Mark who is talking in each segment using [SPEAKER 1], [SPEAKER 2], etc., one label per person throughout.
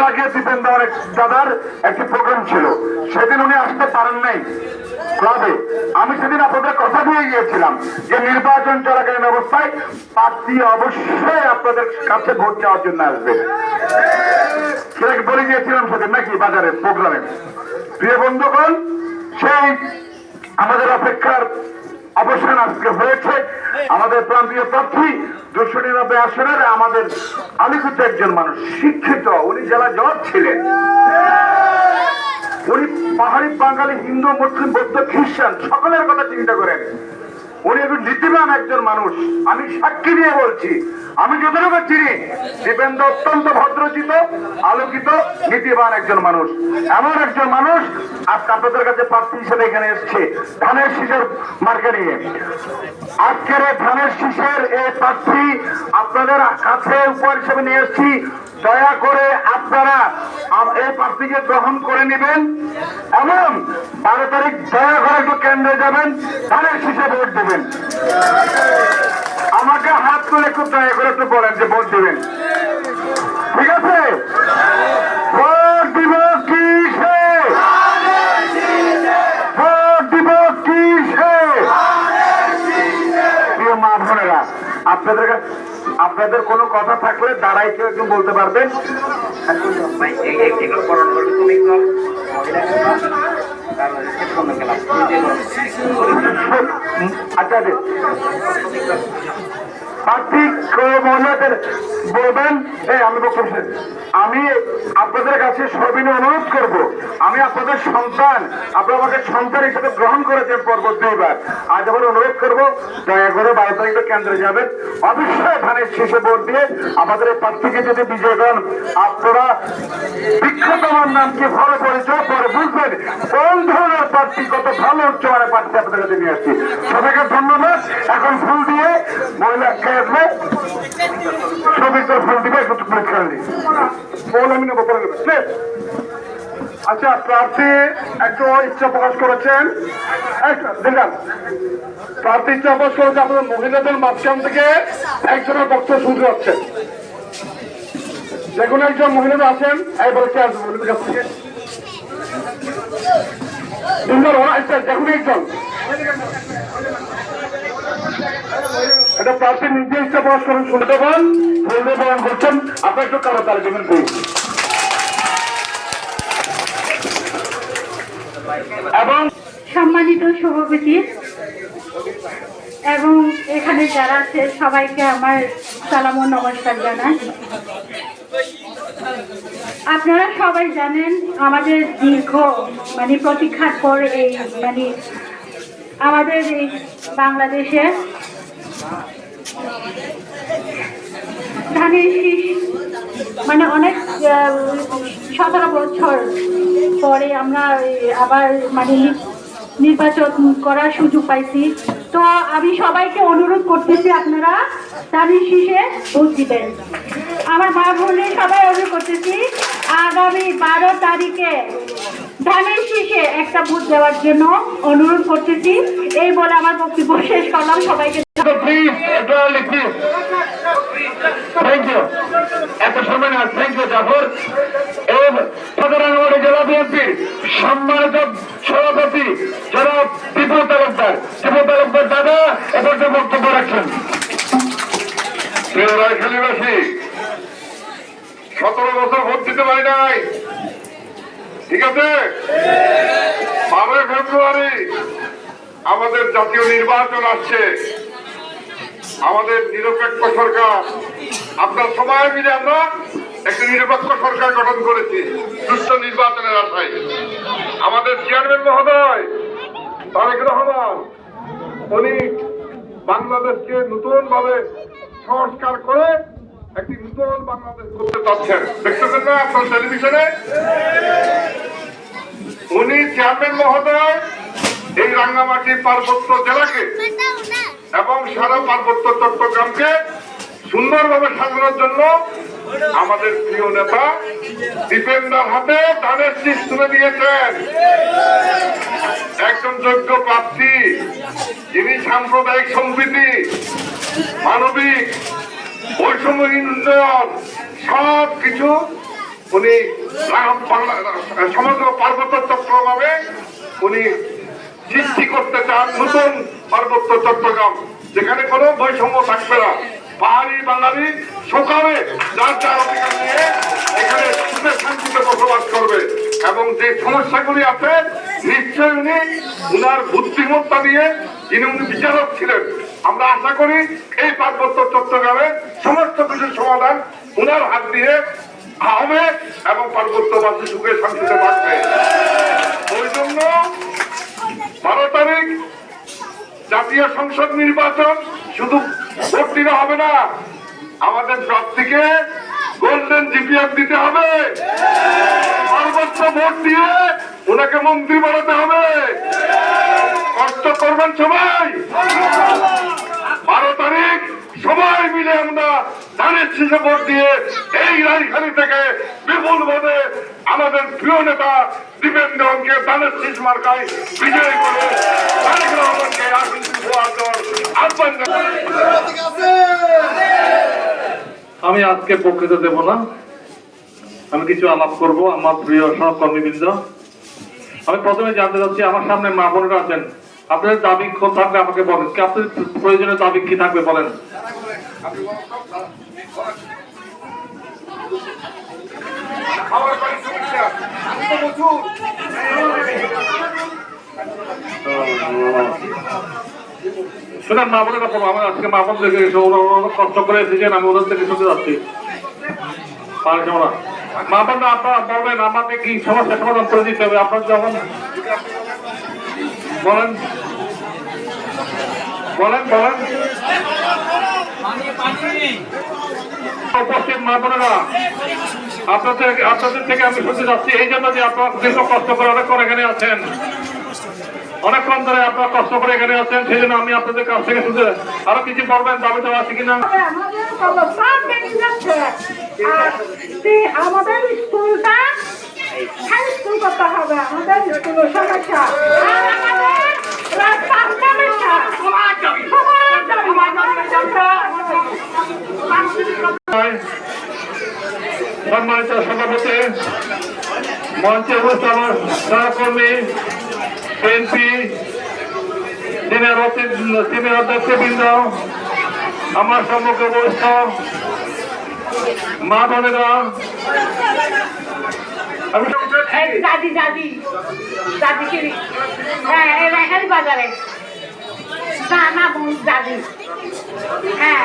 [SPEAKER 1] এর আগে অনেক দাদার একটি প্রোগ্রাম ছিল। সেদিন উনি আসতে পারেন নাই ক্লাবে আমি সেদিন আপনাদের কথা দিয়ে গিয়েছিলাম যে নির্বাচন চলাকালীন অবস্থায় প্রার্থী অবশ্যই আপনাদের কাছে ভোট চাওয়ার জন্য আসবে। সেটাকে বলে গিয়েছিলাম সেদিন নাকি বাজারে প্রোগ্রামে প্রিয় বন্ধুগণ, সেই আমাদের অপেক্ষার অবসান আজকে হয়েছে। আমাদের প্রান্তীয় প্রার্থী দুশো নিরানব্বই আসনের আমাদের আলিকুত একজন মানুষ, শিক্ষিত। উনি জেলা জজ ছিলেন। উনি পাহাড়ি বাঙালি হিন্দু মুসলিম বৌদ্ধ খ্রিস্টান, সকলের কথা চিন্তা করেন। উনি একজন নীতিবান একজন মানুষ। আমি সাক্ষী নিয়ে বলছি, আমি যতটুকু চিনি দীপেন্দ্র অত্যন্ত ভদ্রচিত, আলোকিত, নীতিবান একজন মানুষ। এমন একজন মানুষ আজকে আপনাদের কাছে প্রার্থী হিসেবে এখানে এসছে, ধানের শীষের মার্কে নিয়ে। আজকের ধানের শীষের এই প্রার্থী আপনাদের কাছে উপহার হিসেবে নিয়ে এসছি দয়া করে আপনারা এই প্রার্থীকে গ্রহণ করে নেবেন এবং বারো তারিখ দয়া করে একটু কেন্দ্রে যাবেন ধানের শীষে ভোট দেবেন। আমাকে হাত তুলে একটু দয়া করে একটু বলেন যে ভোট দেবেন। ঠিক আছে? ভোট দিব কিসে? ভোট দিব মা বোনেরা, আপনাদের কাছে আপনাদের কোনো কথা থাকলে দাঁড়াই কেউ একদম বলতে পারবেন। আচ্ছা আচ্ছা। আপনারা দিয়ে আমাদের প্রার্থীকে যদি বিজয় দেন আপনারা আমার ভালো পরিচয় পরে বুঝবেন কোন ধরনের প্রার্থী কত ভালো উচ্চমানের প্রার্থী আপনাদের কাছে নিয়ে আসছি। সবাইকে ধন্যবাদ। এখন ফুল দিয়ে মহিলা খেয়ে আসবে ছবির তোর দিবে একটু পুলিশ খেলে আমি নেব করে নেবে আচ্ছা প্রার্থী একটু ইচ্ছা প্রকাশ করেছেন একটা, প্রার্থী ইচ্ছা প্রকাশ করেছে আপনাদের মহিলাদের মাঝখান থেকে একজনের বক্তব্য শুনতে পাচ্ছেন যে কোনো একজন মহিলারা আছেন এই বলে কে আসবে মহিলাদের কাছ থেকে দেখুন একজন এটা প্রার্থী নিজে ইচ্ছা প্রকাশ করেন, শুনতে পান ফুলদে প্রদান করছেন আপনার একটু কারও তারা দেবেন এবং
[SPEAKER 2] সম্মানিত সভাপতি, এবং এখানে যারা আছে, সবাইকে আমার সালাম ও নমস্কার জানাই। আপনারা সবাই জানেন, আমাদের দীর্ঘ মানে প্রতীক্ষার পর এই মানে আমাদের এই বাংলাদেশে ধানের শীষ মানে অনেক সতেরো বছর পরে আমরা আবার মানে নির্বাচন করার সুযোগ পাইছি। তো আমি সবাইকে অনুরোধ করতেছি আপনারা ধানের শীষে ভোট দিবেন। আমার মা বোনের সবাই অনুরোধ করতেছি, আগামী বারো তারিখে ধানের শীষে একটা ভোট দেওয়ার জন্য অনুরোধ করতেছি। এই বলে আমার বক্তব্য শেষ করলাম। সবাইকে
[SPEAKER 1] প্লিজ একটু প্লিজ থ্যাংক ইউ এত সময় না থ্যাংক ইউ জাফর। এবং সদরাঙ্গবাড়ি জেলা বিএনপির সম্মানিত সভাপতি যারা ত্রিপুরা তালুকদার। ত্রিপুরা তালুকদার দাদা এবার বক্তব্য রাখছেন। রায়খালীবাসী সতেরো বছর ভোট দিতে পারি নাই। ঠিক আছে? বারোই ফেব্রুয়ারি আমাদের জাতীয় নির্বাচন আসছে। আমাদের নিরপেক্ষ সরকার। আপনার সময় মিলে আমরা একটি নিরপেক্ষ সরকার গঠন করেছি সুষ্ঠু নির্বাচনের আশায়। আমাদের চেয়ারম্যান মহোদয়, তারেক রহমান, উনি বাংলাদেশকে নতুন ভাবে সংস্কার করে একটি নতুন বাংলাদেশ করতে চাচ্ছেন। দেখতেছেন না আপনার টেলিভিশনে? উনি চেয়ারম্যান মহোদয় এই রাঙ্গামাটি পার্বত্য জেলাকে এবং সারা পার্বত্য চট্টগ্রামকে সুন্দরভাবে সাজানোর জন্য আমাদের প্রিয় নেতা দীপেন্দার হাতে তাদের শীষ তুলে দিয়েছেন। একজন যোগ্য প্রার্থী, যিনি সাম্প্রদায়িক সম্প্রীতি, মানবিক, বৈষম্যহীন উন্নয়ন সব কিছু
[SPEAKER 3] উনি সমগ্র পার্বত্য চট্টগ্রামে উনি সৃষ্টি করতে চান নতুন পার্বত্য চট্টগ্রাম। যেখানে কোনো বৈষম্য থাকবে না। পাহাড়ি বাঙালি সকালে যার যার অধিকার নিয়ে এখানে সুখে শান্তিতে বসবাস করবে এবং যে সমস্যাগুলি আছে নিশ্চয় উনি উনার বুদ্ধিমত্তা দিয়ে যিনি উনি বিচারক ছিলেন, আমরা আশা করি এই পার্বত্য চট্টগ্রামে সমস্ত কিছুর সমাধান উনার হাত দিয়ে হবে এবং পার্বত্যবাসী সুখে শান্তিতে থাকবে। ওই জন্য বারো তারিখ জাতীয় সংসদ নির্বাচন শুধু ভোট হবে না, আমাদের সব থেকে গোল্ডেন জিপিএফ দিতে হবে। সর্বোচ্চ ভোট দিয়ে ওনাকে মন্ত্রী বানাতে হবে। কষ্ট করবেন সবাই। বারো তারিখ সবাই মিলে আমরা ধানের শীষে ভোট দিয়ে রাজধানী থেকে বিপুল ভাবে আমাদের প্রিয় নেতা মার্কায় বিজয়ী করে
[SPEAKER 4] আমি আজকে প্রকৃত দেব না। আমি কিছু আলাপ করব আমার প্রিয় সহকর্মীবৃন্দ। আমি প্রথমে জানতে চাচ্ছি, আমার সামনে মা বোনেরা আছেন। আপনাদের দাবি থাকলে আমাকে বলেন। কি আপনাদের প্রয়োজনীয় দাবি কি থাকবে বলেন
[SPEAKER 3] খাবার পানি সমস্যা তো প্রচুর
[SPEAKER 4] শুনেন মা বোনেরা আমার আজকে মা বোন দেখে ওরা ওরা কষ্ট করে এসেছেন আমি ওদের থেকে শুনতে যাচ্ছি। পারছি ওরা মা বোনরা আপনারা বলবেন আমাকে কি সমস্যা সমাধান করে দিতে হবে? আপনার যখন বলেন বলেন বলেন। উপস্থিত মা বোনেরা। আপনাদের আপনাদের থেকে আমি শুনতে যাচ্ছি এই জন্য যে আপনারা দীর্ঘ কষ্ট করে অনেকক্ষণ এখানে আছেন। অনেকক্ষণ ধরে আপনারা কষ্ট করে এখানে আছেন সেই জন্য আমি আপনাদের কাছ থেকে শুনতে আরও কিছু বলবেন দাবি দেওয়া আছে কিনা?
[SPEAKER 2] আমাদের স্কুলটা হাই স্কুল করতে হবে আমাদের স্কুলের সমস্যা। রাস্তার সমস্যা সবার দাবি সবার দাবি
[SPEAKER 4] সম্মানিত সভাপতি, মঞ্চে উপস্থিত আমার সহকর্মী এনপি সিনিয়র সিনিয়র অধ্যক্ষবৃন্দ, আমার সম্মুখে বরিষ্ঠ মা বোনেরা।
[SPEAKER 2] দাদি দাদি দাদি কিনি হ্যাঁ বাজারে। না না দাদি। হ্যাঁ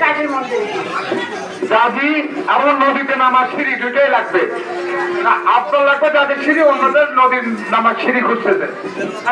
[SPEAKER 2] দাদির মধ্যে।
[SPEAKER 3] দাদি আমার নদীতে নামার সিঁড়ি দুটোই লাগবে। আপনার লাগবে দাদির সিঁড়ি, অন্যদের নদীর নামার সিঁড়ি খুঁজতেছে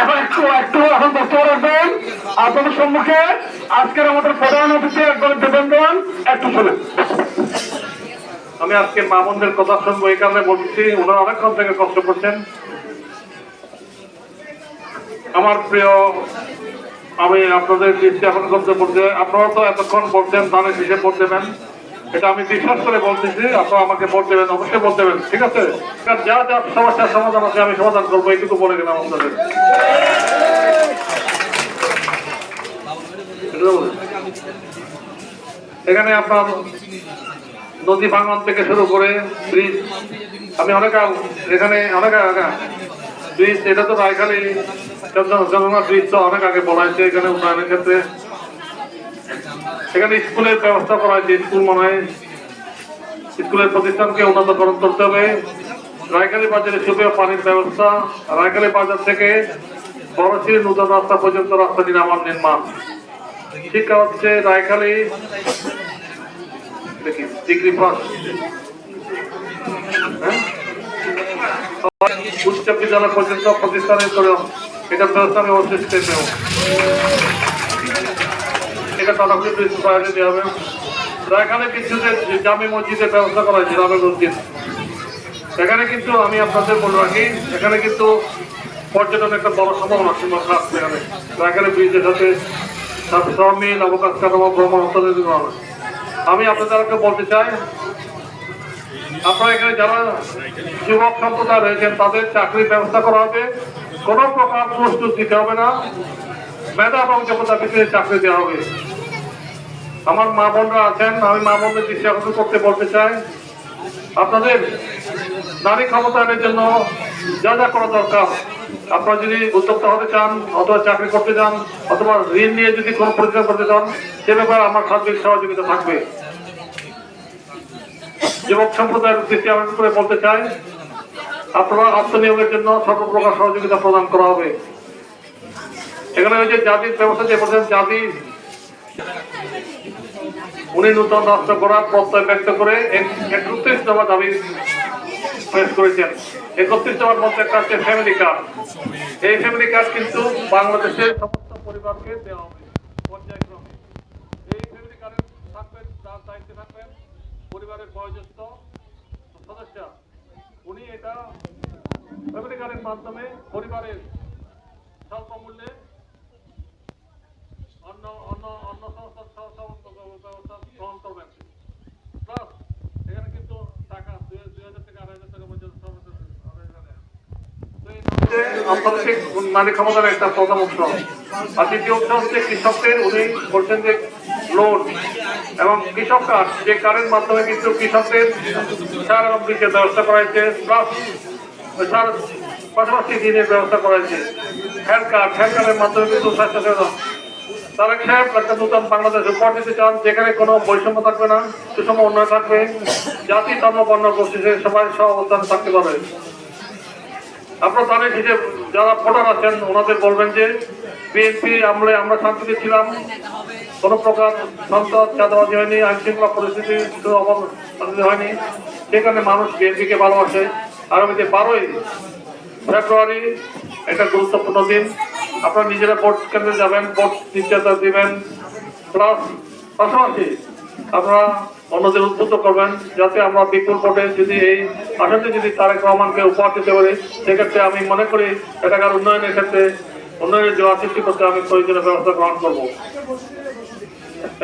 [SPEAKER 3] এখন একটু একটু এখন বসতে রাখবেন আপনাদের সম্মুখে, আজকের আমাদের প্রধান অতিথি একজন দেবেন একটু শোনেন
[SPEAKER 4] আমি আজকে মা বোনদের কথা শুনব, এই কারণে বলছি, ওনারা অনেকক্ষণ থেকে কষ্ট করছেন। আমার প্রিয়, আমি আপনাদের দৃষ্টি এখন করতে বলতে আপনারা তো এতক্ষণ বলছেন, ধানের শীষে ভোট দেবেন। এটা আমি বিশ্বাস করে বলতেছি, আপনারা আমাকে ভোট দেবেন, অবশ্যই ভোট দেবেন, ঠিক আছে? যা যা সমস্যার সমাধান আছে, আমি সমাধান করব, এইটুকু বলে গেলাম আপনাদের। এখানে আপনার নদী ভাঙন থেকে শুরু করে ব্রিজ, আমি অনেক এখানে অনেক ব্রিজ, এটা তো রায়খালী চন্দ্রনা ব্রিজ তো অনেক আগে বলা হয়েছে এখানে উন্নয়নের ক্ষেত্রে। এখানে স্কুলের ব্যবস্থা করা হয়েছে, স্কুল মনে হয়। স্কুলের প্রতিষ্ঠানকে উন্নতকরণ করতে হবে। রায়খালী বাজারে সুপেয় পানির ব্যবস্থা। রায়খালী বাজার থেকে বড়শির নূতন রাস্তা পর্যন্ত রাস্তা নির্মাণ নির্মাণ। শিক্ষা হচ্ছে রায়খালী ডিগ্রি পাস। হ্যাঁ? উচ্চ বিদ্যালয় পর্যন্ত প্রতিষ্ঠানের এটা ব্যবস্থা আমি অবশ্যই এটা তদারকি প্রায়োরিটি দেওয়া হবে। এখানে কিছু যে জামি মসজিদের ব্যবস্থা করা হয়েছে, জামে মসজিদ। এখানে কিন্তু আমি আপনাদের বলে রাখি, এখানে কিন্তু পর্যটন একটা বড় সম্ভাবনা সম্ভাবনা আছে এখানে। এখানে ব্রিজের সাথে সাথে শ্রমিক অবকাশ কাঠামো, ভ্রমণ অর্থনীতি। আমি আপনাদেরকে বলতে চাই, আপনারা এখানে যারা যুবক সম্প্রদায় রয়েছেন, তাদের চাকরির ব্যবস্থা করা হবে। কোনো প্রকার প্রস্তুত দিতে হবে না। মেধা এবং যোগ্যতা ভিত্তিতে চাকরি দেওয়া হবে। আমার মা বোনরা আছেন, আমি মা বোনদের দৃষ্টি আকর্ষণ করতে বলতে চাই। আপনাদের নারী ক্ষমতায়নের জন্য যা যা করা দরকার, আপনারা যদি উদ্যোক্তা হতে চান, অথবা চাকরি করতে চান, অথবা ঋণ নিয়ে যদি কোনো পরিচয় করতে চান, সে ব্যাপারে আমার সার্বিক সহযোগিতা থাকবে। যুবক সম্প্রদায়ের দৃষ্টি আকর্ষণ করে বলতে চাই, আপনারা আত্মনিয়োগের জন্য সর্বপ্রকার সহযোগিতা প্রদান করা হবে। এখানে ওই যে জাতির ব্যবস্থা যে বলছেন জাতি উনি নূতন রাষ্ট্র করার প্রত্যয় ব্যক্ত করে একত্রিশ দফা দাবি পেশ করেছেন। একত্রিশ দফার মধ্যে একটা হচ্ছে ফ্যামিলি কার্ড এই ফ্যামিলি কার্ড কিন্তু বাংলাদেশের সমস্ত পরিবারকে দেওয়া হবে পর্যায়ক্রমে। এই ফ্যামিলি থাকবেন দায়িত্বে থাকবেন পরিবারের বয়োজ্যেষ্ঠ সদস্য। উনি এটা ফ্যামিলি কার্ডের মাধ্যমে পরিবারের স্বল্প মূল্যে অন্য অন্য অন্য সংস্থার ব্যবস্থা হচ্ছে যে লোন এবং কৃষক কার্ড যে কার্ডের মাধ্যমে কিন্তু কৃষকদের ব্যবস্থা করা হয়েছে প্লাস পাশাপাশি ঋণের ব্যবস্থা করা হয়েছে হেলথ কার্ড হেলথ কার্ডের মাধ্যমে কিন্তু তারেক সাহেব একটা নতুন বাংলাদেশ উপহার দিতে চান, যেখানে কোনো বৈষম্য থাকবে না, সুষম উন্নয়ন থাকবে, জাতি, ধর্ম, বর্ণ, গোষ্ঠীতে সবাই সহ অবস্থানে থাকতে পারবে। আপনারা জানেন যে যারা ভোটার আছেন, ওনাদের বলবেন যে বিএনপি আমলে আমরা শান্তিতে ছিলাম, কোনো প্রকার সন্ত্রাস, চাঁদাবাজি হয়নি আইন শৃঙ্খলা পরিস্থিতি অবনতি হয়নি। সেখানে মানুষ বিএনপিকে ভালোবাসে। আগামীতে বারোই ফেব্রুয়ারি একটা গুরুত্বপূর্ণ দিন। আপনারা নিজেরা ভোট কেন্দ্রে যাবেন, ভোট নিশ্চয়তা দিবেন। প্লাস পাশাপাশি আপনারা অন্যদের উদ্বুদ্ধ করবেন, যাতে আমরা বিপুল ভোটে যদি এই আসনটি যদি তারেক রহমানকে উপহার দিতে পারি, সেক্ষেত্রে আমি মনে করি এটাকার উন্নয়নের ক্ষেত্রে, উন্নয়নের জোয়া সৃষ্টি করতে আমি প্রয়োজনীয় ব্যবস্থা গ্রহণ করব।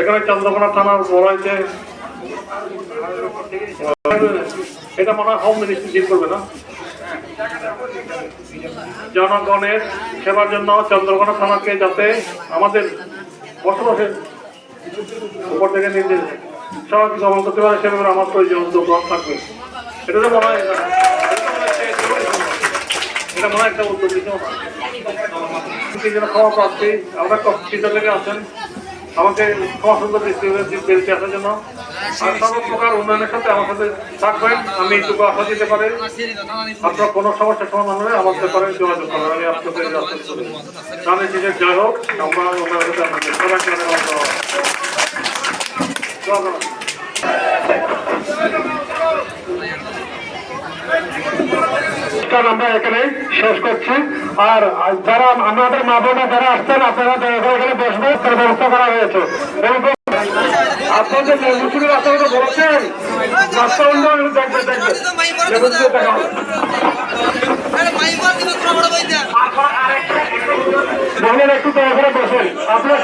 [SPEAKER 4] এখানে চন্দ্রকোনা থানার বলা হয়েছে এটা মনে হয় হোম মিনিস্ট্রি ডিল করবে না? জনগণের সেবার জন্য চন্দ্রকোনা থানাকে যাতে আমাদের বসবাসের উপর থেকে নির্দেশ সবাইকে গমন করতে পারে সে ব্যাপারে আমার প্রয়োজন গ্রহণ থাকবে। এটা তো মনে হয় এটা মনে হয় একটা উদ্যোগ যেন ক্ষমা প্রার্থী, আমরা কষ্ট থেকে আছেন। আমাকে ক্ষমা সুন্দর দৃষ্টি বেরোতে আসার জন্য আর উন্নয়নের সাথে থাকবেন। আমি আশা দিতে পারি। আপনার কোনো সমাধান হলে ব্যাপারে যোগাযোগ আমি নিজের যাই হোক, আমরা আপনাদের
[SPEAKER 1] আমরা এখানে শেষ করছি। আর যারা আমাদের মা বোনা যারা আসছেন, আপনারা এখানে বসবে তার ব্যবস্থা করা হয়েছে। আপনাদের মুসলিম রাস্তার কথা বলছেন? রাস্তা উন্নয়ন দেখবেন আচ্ছা, একটু দয়া করে বসেন। আপনার